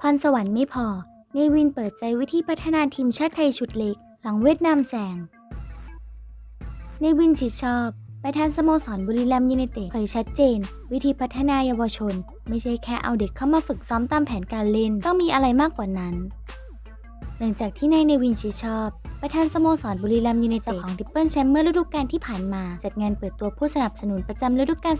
พรสวรรค์ไม่พอ เนวินเปิดใจวิธีพัฒนาทีมชาติไทยชุดเล็ก หลังเวียดนามแซง เนวินชิดชอบ ประธานสโมสรบุรีรัมย์ยูไนเต็ดเผยชัดเจน วิธีพัฒนาเยาวชน ไม่ใช่แค่เอาเด็กเข้ามาฝึกซ้อมตามแผนการเล่น ต้องมีอะไรมากกว่านั้น หลังจากที่นายเนวินชิดชอบ ประธานสโมสรบุรีรัมย์ยูไนเต็ดของทริปเปิลแชมป์เมื่อฤดูกาลที่ผ่านมา จัดงานเปิดตัวผู้สนับสนุนประจำฤดูกาล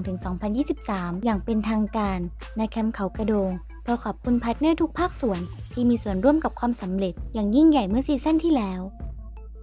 2022-2023 อย่างเป็นทางการในแคมป์เขากระโดงเพื่อขอบคุณพาร์ทเนอร์ทุกภาคส่วนที่มีส่วนร่วมกับความสำเร็จอย่างยิ่งใหญ่เมื่อซีซั่นที่แล้ว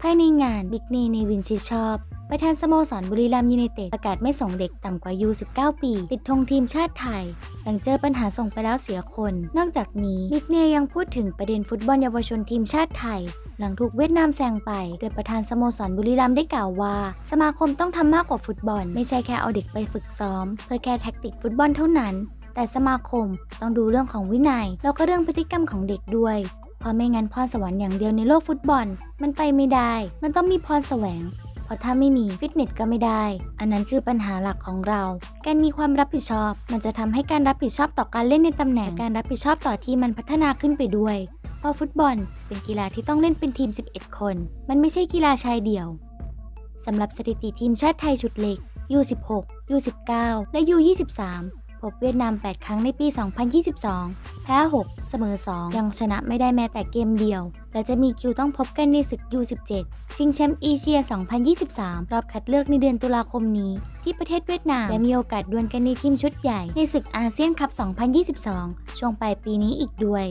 ภายในงานบิ๊กเนเนวินชิดชอบ ประธานสโมสรบุรีรัมย์ยูไนเต็ดประกาศไม่ส่งเด็กต่ำกว่ายุ19 ปี ติดธงทีมชาติไทย หลังเจอปัญหาส่งไปแล้วเสียคน นอกจากนี้บิ๊กเนยังพูดถึงประเด็นฟุตบอลเยาวชนทีมชาติไทย หลังถูกเวียดนามแซงไป โดยประธานสโมสรบุรีรัมย์ได้กล่าวว่า สมาคมต้องทำมากกว่าฟุตบอล ไม่ใช่แค่เอาเด็กไปฝึกซ้อม เพื่อแก้แท็กติกฟุตบอลเท่านั้นแต่สมาคมต้องดูเรื่องของวินัย แล้วก็เรื่องพฤติกรรมของเด็กด้วย เพราะไม่งั้นพรสวรรค์อย่างเดียวในโลกฟุตบอล มันไปไม่ได้ มันต้องมีพรแสวง เพราะถ้าไม่มีฟิตเนสก็ไม่ได้ อันนั้นคือปัญหาหลักของเรา การมีความรับผิดชอบ มันจะทำให้การรับผิดชอบต่อการเล่นในตำแหน่งการรับผิดชอบต่อทีมมันพัฒนาขึ้นไปด้วยเพราะฟุตบอล เป็นกีฬาที่ต้องเล่นเป็นทีม 11 คน มันไม่ใช่กีฬาชายเดี่ยวสำหรับสถิติทีมชาติไทยชุดเล็ก U16 U19 และ U23 พบเวียดนาม 8 ครั้งในปี 2022 แพ้ 6 เสมอ 2 ยังชนะไม่ได้แม้แต่เกมเดียว และจะมีคิวต้องพบกันในศึก U17 ชิงแชมป์เอเชีย 2023 รอบคัดเลือกในเดือนตุลาคมนี้ ที่ประเทศเวียดนาม และมีโอกาสดวลกันในทีมชุดใหญ่ในศึกอาเซียนคัพ 2022 ช่วงปลายปีนี้อีกด้วย